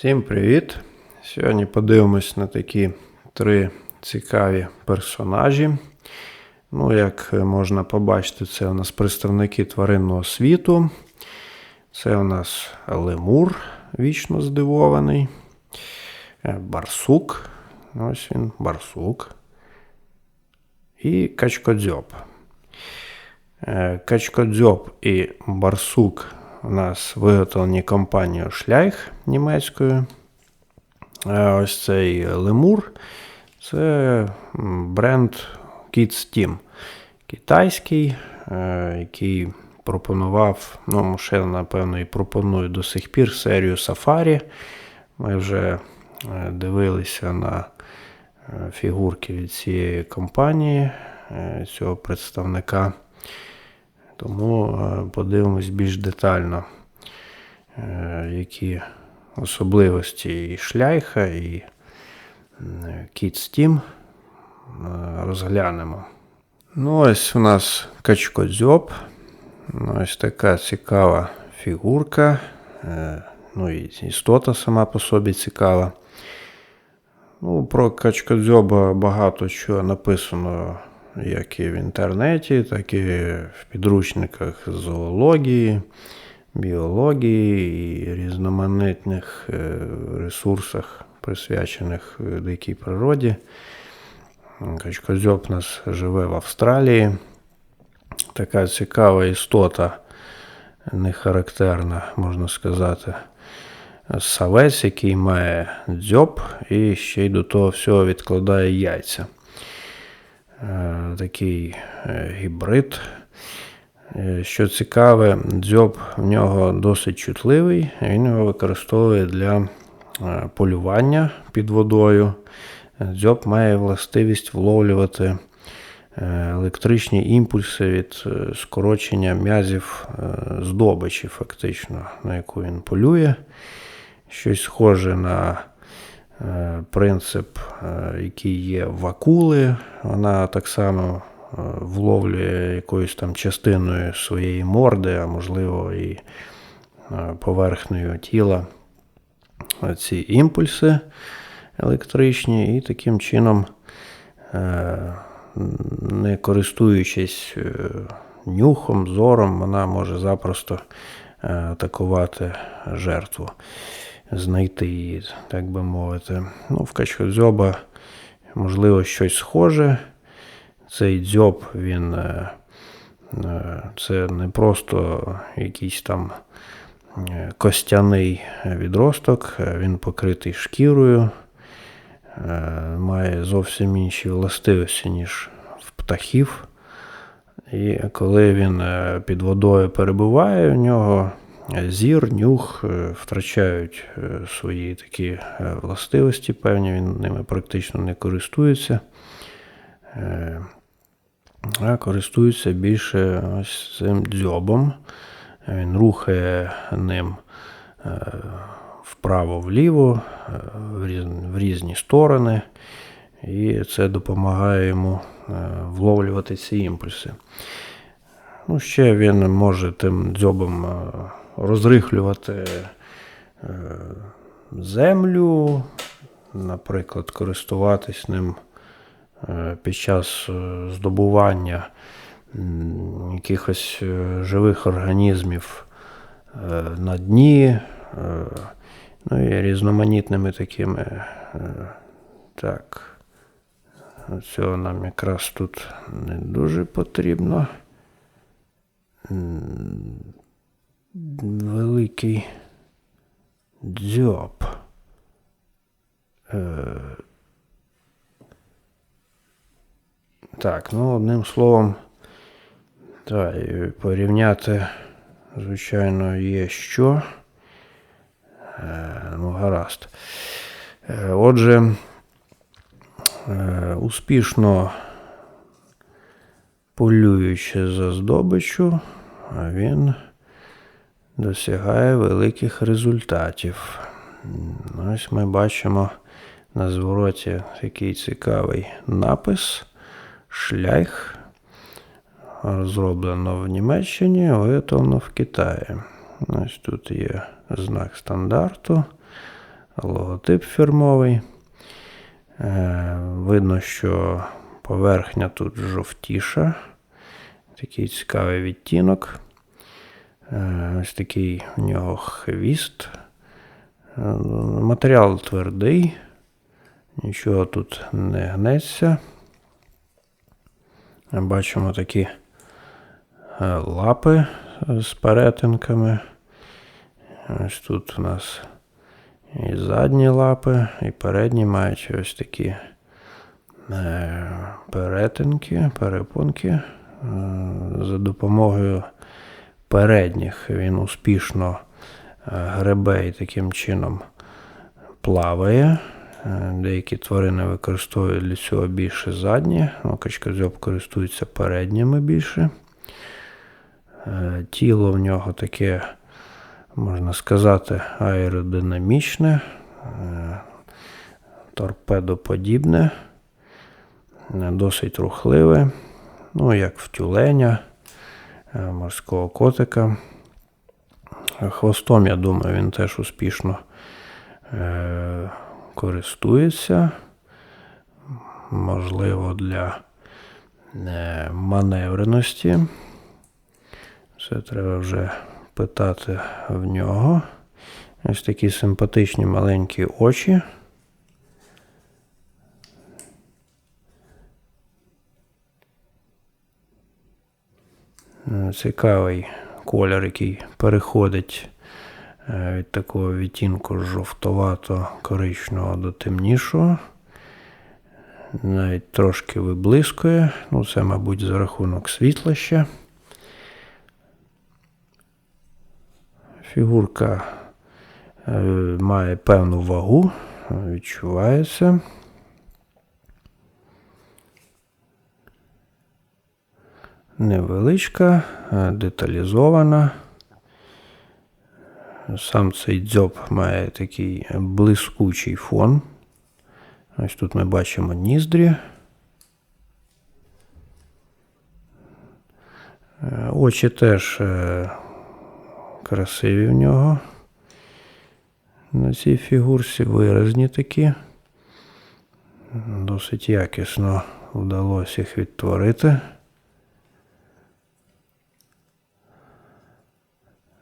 Всім привіт! Сьогодні подивимось на такі три цікаві персонажі. Ну, як можна побачити, це у нас представники тваринного світу. Це у нас лемур вічно здивований. Е, Барсук. Ось він, барсук. І качкодзьоб. Е, Качкодзьоб і барсук у нас виготовлені компанією Шлях німецькою. Ось цей лемур це бренд Kids Team китайський, е, який пропонував, ну, ще, напевно, і пропонує до сих пір серію Safari. Ми вже е, дивилися на е, фігурки від цієї компанії, е, цього представника. Тому е, подивимось більш детально, е, які особливості і шляйха, і Kit Steam е, розглянемо. Ну, ось у нас качкодзьоб. Ось така цікава фігурка. е, Ну і істота сама по собі цікава. Ну, про качкодзьоба багато чого написано як і в інтернеті, так і в підручниках зоології, біології і різноманітних е, ресурсах, присвячених дикій природі. Качкозьоб нас живе в Австралії. Така цікава істота, не характерна, можна сказати. Савець, який має дзьоб і ще й до того всього відкладає яйця. Е, Такий е, гібрид. Е, Що цікаве, дзьоб в нього досить чутливий, він його використовує для полювання під водою. Дзьоб має властивість вловлювати електричні імпульси від скорочення м'язів здобичі, фактично, на яку він полює. Щось схоже на принцип, е, який є в акули. Вона так само е, вловлює якоюсь там частиною своєї морди, а можливо і е, поверхнею тіла. Е, ці імпульси електричні, і таким чином, е, не користуючись е, нюхом, зором, вона може запросто е, атакувати жертву, знайти її, так би мовити. Ну, в качкодзьоба, можливо, щось схоже. Цей дзьоб, він е, е, це не просто якийсь там е, костяний відросток, він покритий шкірою, має зовсім інші властивості, ніж в птахів. І коли він під водою перебуває, у нього зір, нюх е, втрачають е, свої такі е, властивості, певні, він ними практично не користується. Е, А користується більше ось цим дзьобом. Він рухає ним е, вправо-вліво, е, в різні, сторони, і це допомагає йому е, вловлювати ці імпульси. Ну, ще він може тим дзьобом е, розрихлювати е, землю, наприклад, користуватись ним е, під час е, здобування якихось живих організмів на дні, ну і різноманітними такими. Так. Цього нам якраз тут не дуже потрібно. Великий дзьоб. Е, Так, ну, одним словом, так, і порівняти, звичайно, є що. Е, Ну, гаразд. Е, Отже, успішно полюючи за здобичу, він досягає великих результатів. Ось ми бачимо на звороті такий цікавий напис Шлях. Розроблено в Німеччині, виготовлено в Китаї. Ось Тут є знак стандарту, логотип фірмовий. Е, Видно, що поверхня тут жовтіша. Такий цікавий відтінок. Е, Ось такий у нього хвіст. Е, Матеріал твердий, нічого тут не гнеться. Бачимо такі е, лапи з перетинками. Ось тут у нас і задні лапи, і передні мають ось такі перетинки, перепонки. За допомогою передніх він успішно е, гребе і таким чином плаває. Е, Деякі тварини використовують для цього більше задні, ну, качкозьоб користується передніми більше. Е, Тіло в нього таке, можна сказати, аеродинамічне, торпедоподібне, досить рухливе, ну, як в тюленя, морського котика. Хвостом, я думаю, він теж успішно е, користується. Можливо, для е, маневреності. Це треба вже питати в нього. Ось такі симпатичні маленькі очі. Цікавий колір, який переходить е, від такого відтінку жовтовато-коричневого до темнішого. Навіть трошки виблискує. Ну, це, мабуть, за рахунок світла ще. Фігурка е, має певну вагу, відчувається. Невеличка, е, деталізована. Сам цей дзьоб має такий блискучий фон. Ось тут ми бачимо ніздрі. Е, Очі теж е, красиві в нього. На цій фігурці виразні такі. Досить якісно вдалося їх відтворити.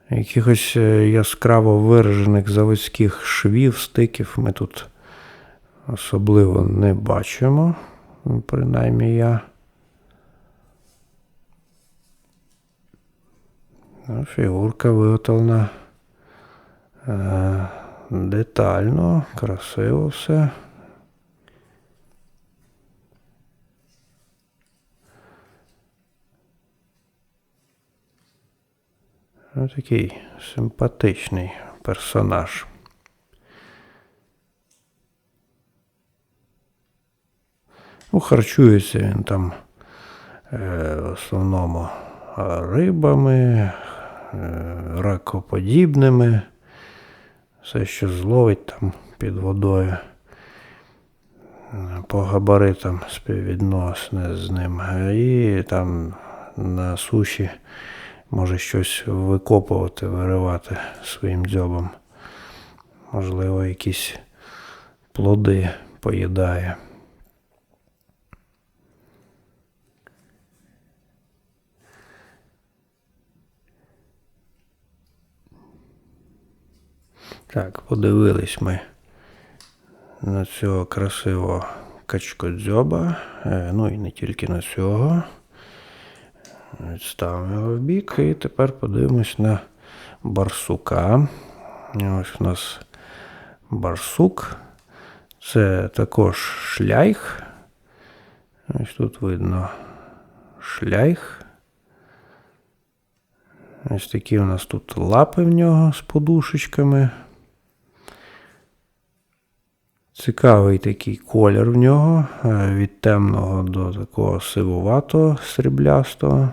Якихось е, яскраво виражених заводських швів, стиків ми тут особливо не бачимо. Принаймні я. Ну, Фігурка виготовлена е, детально, красиво все. Ну, такий симпатичний персонаж. Ну, харчується він там е, в основному рибами, е, ракоподібними. Все, що зловить там під водою. По габаритам співвідносне з ним. І там на суші може щось викопувати, виривати своїм дзьобом. Можливо, якісь плоди поїдає. Так, подивились ми на цього красивого качкодзьоба. Е, Ну і не тільки на цього. Відставимо його в бік. І тепер подивимось на барсука. Ось у нас барсук. Це також шляйх. Ось тут видно шляйх. Ось такі у нас тут лапи в нього з подушечками. Цікавий такий колір в нього. е, Від темного до такого сивуватого, сріблястого.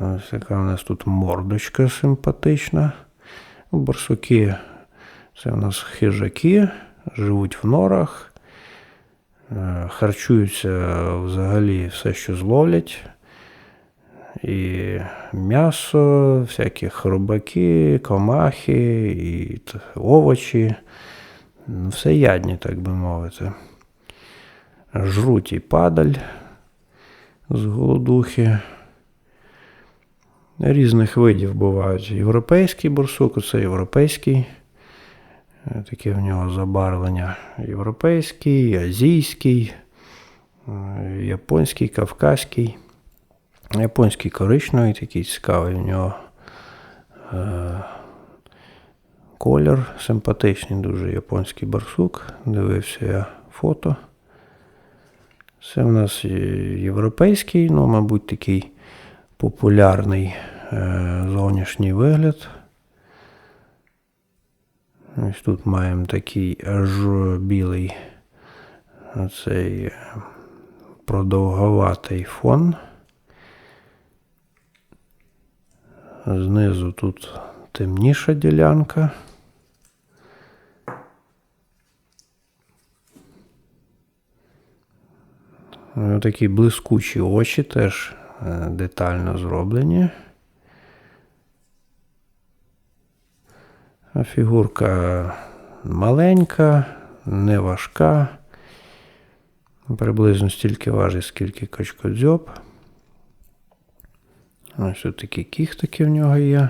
Ось така у нас тут мордочка симпатична. Барсуки це у нас хижаки, живуть в норах, е, харчуються взагалі все, що зловлять. і м'ясо, всякі хробаки, комахи, і овочі. Ну, Все ядні, так би мовити. Жруть і падаль з голодухи. Різних видів бувають. Європейський борсук, це європейський. Е, Таке в нього забарвлення. Європейський, азійський, е, японський, кавказький. Японський коричневий, такий цікавий в нього е, колір, симпатичний, дуже японський барсук. Дивився я фото. Це в нас європейський, ну, мабуть, такий популярний зовнішній вигляд. Ось тут маємо такий аж білий цей е, продовговатий фон. Знизу тут темніша ділянка. Ну, Такі блискучі очі теж е, детально зроблені. А Фігурка маленька, не важка. Приблизно стільки важить, скільки качкодзьоб. Ось такі кіхтики в нього є.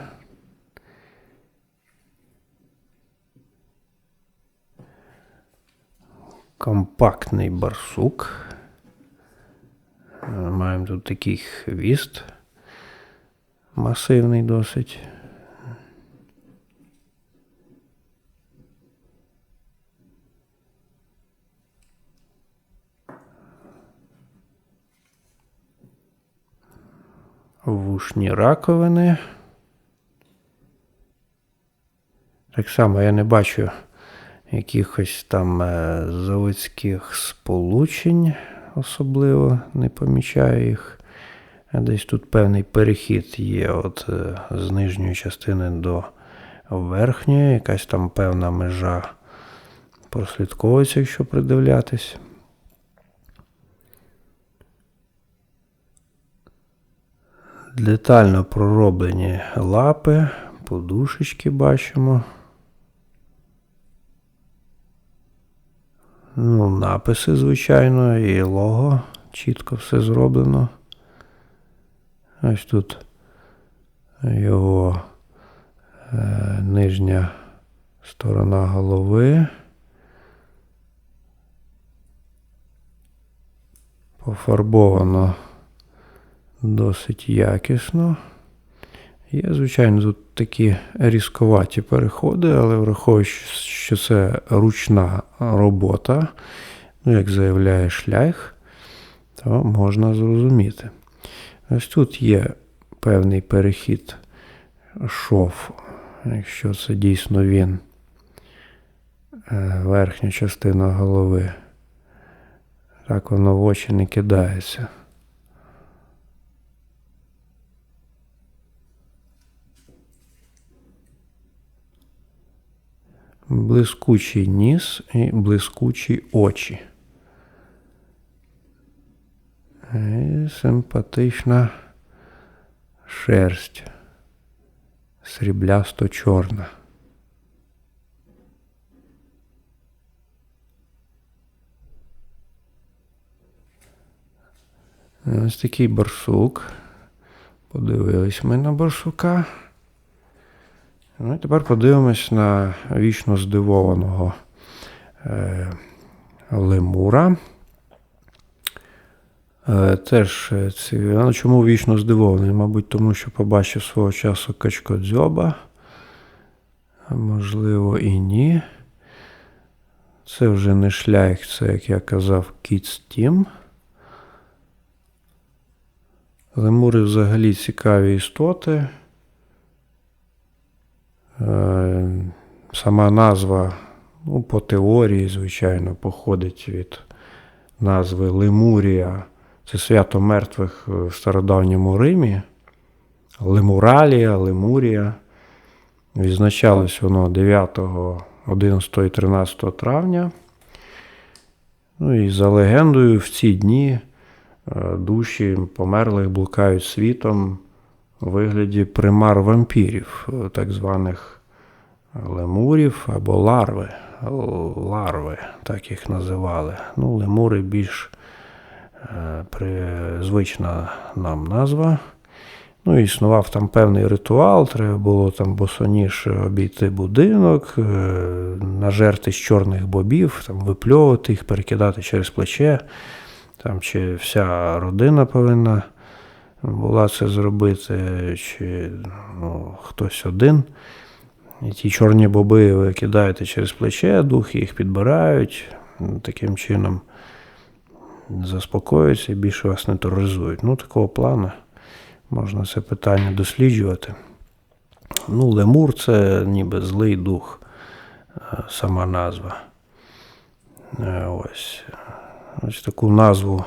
Компактний барсук. Маємо тут такий хвіст. Масивний досить. Вушні раковини. Так само я не бачу якихось там е, заводських сполучень, особливо не помічаю їх. Десь тут певний перехід є от е, з нижньої частини до верхньої, якась там певна межа прослідковується, якщо придивлятись. Детально пророблені лапи, подушечки бачимо. Ну, написи, звичайно, і лого. Чітко все зроблено. Ось тут його е, нижня сторона голови. Пофарбовано досить якісно. Є, звичайно, тут такі різковаті переходи, але враховуючи, що це ручна робота, ну, як заявляє шлях, то можна зрозуміти. Ось тут є певний перехід шов, якщо це дійсно він, е, верхня частина голови. Так воно в очі не кидається. Блискучий ніс і блискучі очі. І симпатична шерсть. Сріблясто-чорна. Ось такий барсук. Подивились ми на барсука. Ну і тепер подивимось на вічно здивованого е, лемура. Е, теж е, ці, ну, чому вічно здивований? Мабуть, тому що побачив свого часу качкодзьоба. Можливо, і ні. Це вже не шлях, це, як я казав, Kids Team. Лемури взагалі цікаві істоти. Е, Сама назва, ну, по теорії, звичайно, походить від назви Лемурія. Це свято мертвих в стародавньому Римі. Лемуралія, Лемурія. Відзначалось воно 9, 11 і 13 травня. Ну і за легендою, в ці дні е, душі померлих блукають світом у вигляді примар вампірів, так званих лемурів або ларви. Ларви, так їх називали. Ну, лемури більш е, звична нам назва. Ну, існував там певний ритуал, треба було там босоніж обійти будинок, е, нажерти з чорних бобів, там, випльовувати їх, перекидати через плече. Там, Чи вся родина повинна була це зробити, чи ну, хтось один. І ті чорні боби ви кидаєте через плече, духи їх підбирають, таким чином заспокоюються і більше вас не тероризують. Ну, такого плану можна це питання досліджувати. Ну, лемур це ніби злий дух, е, сама назва. Е, ось. Ось таку назву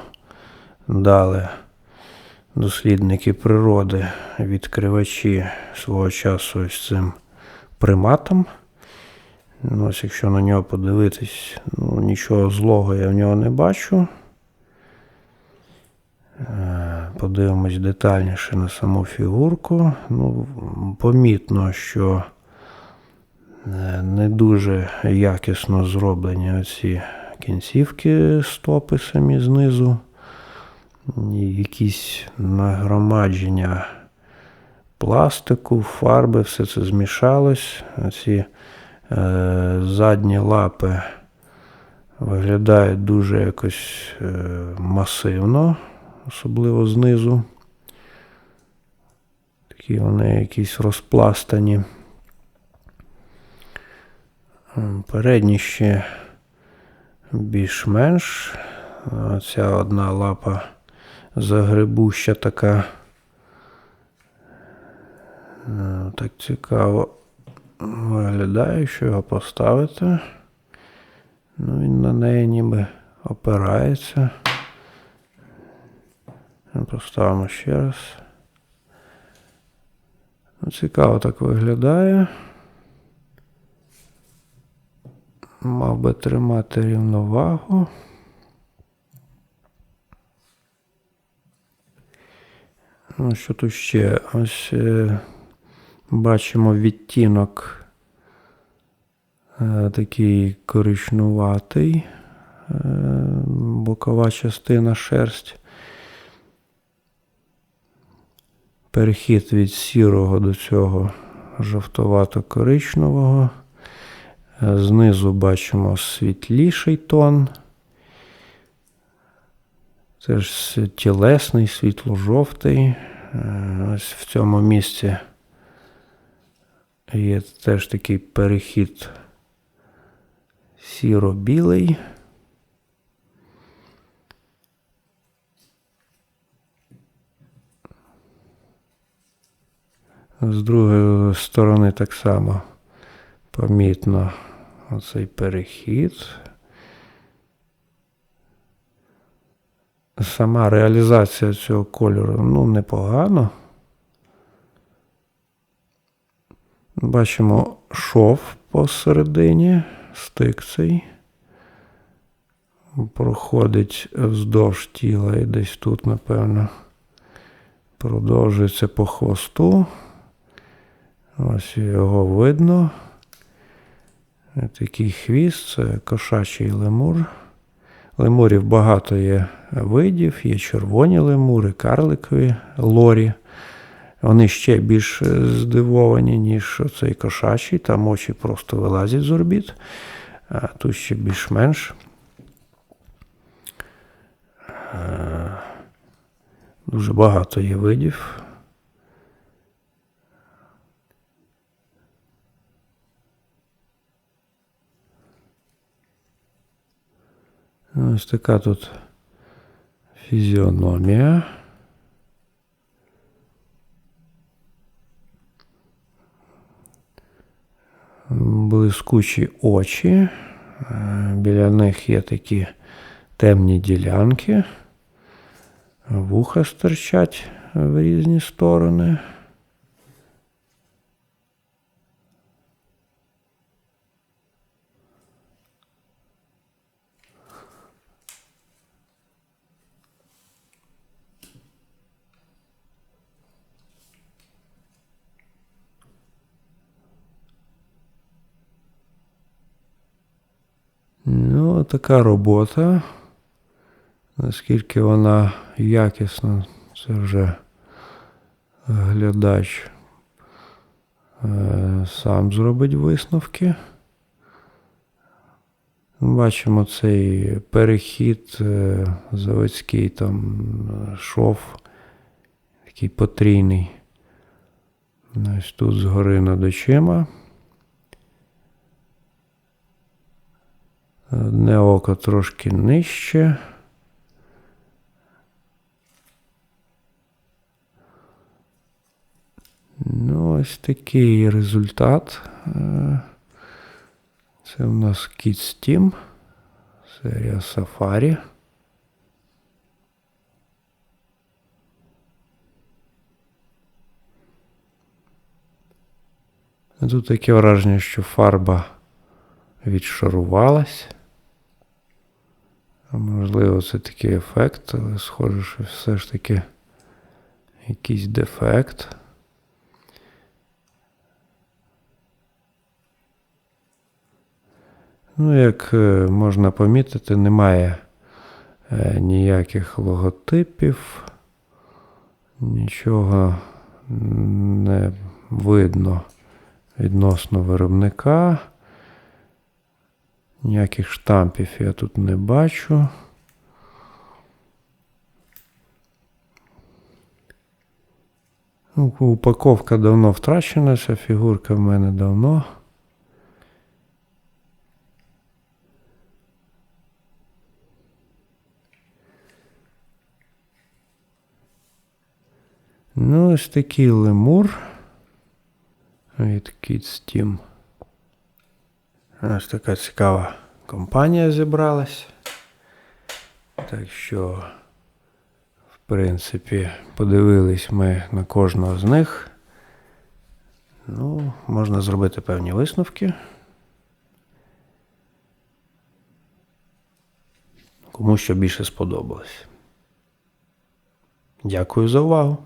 дали дослідники природи, відкривачі свого часу ось цим приматом. Ну, Ось якщо на нього подивитись, ну, нічого злого я в нього не бачу. Е, подивимось детальніше на саму фігурку. Ну, Помітно, що е, не дуже якісно зроблені оці кінцівки стопи самі знизу. Якісь нагромадження пластику, фарби, все це змішалось. Ці е, задні лапи виглядають дуже якось е, масивно особливо знизу. Такі вони якісь розпластані. Передні ще більш-менш. Ця одна лапа загребуща така. Так цікаво виглядає, що його поставити. Ну, Він на неї ніби опирається. Поставимо ще раз. Ну, Цікаво так виглядає. Мав би тримати рівновагу. Що тут ще? Ось е, бачимо відтінок е, такий коричнуватий, е, бокова частина шерсть. перехід від сірого до цього жовтовато-коричневого. Знизу бачимо світліший тон. Це ж тілесний, світло-жовтий. Е, ось в цьому місці є теж такий перехід сіро-білий. З другої сторони так само помітно оцей перехід. Сама реалізація цього кольору ну, непогано. Бачимо шов посередині, стик цей. Проходить вздовж тіла і десь тут, напевно, продовжується по хвосту. Ось його видно. Такий хвіст, це кошачий лемур. Лемурів багато є видів, є червоні лемури, карликові лорі. Вони ще більш здивовані, ніж цей кошачий, там очі просто вилазять з орбіт, а тут ще більш-менш. Дуже багато є видів. Ось така тут фізіономія. Блискучі очі. Е, біля них є такі темні ділянки, вуха стирчать в різні сторони. Така робота. Наскільки вона якісна, це вже глядач е, сам зробить висновки. Бачимо цей перехід е, заводський там шов, такий потрійний. Ось тут згори над очима. Одне око трошки нижче. Ну, ось такий результат. Це у нас Kit Steam, серія Safari. Тут таке враження, що фарба відшарувалась. Можливо, це такий ефект, але схоже, що все ж таки якийсь дефект. Ну, як е, можна помітити, немає е, ніяких логотипів, нічого не видно відносно виробника. Ніяких штампів я тут не бачу. Ну, Упаковка давно втрачена, ця фігурка в мене давно. Ну, ось такий лемур від Kid Steam. Ось така цікава компанія зібралась. Так що, в принципі, подивились ми на кожного з них. Ну, можна зробити певні висновки. Кому що більше сподобалось. Дякую за увагу.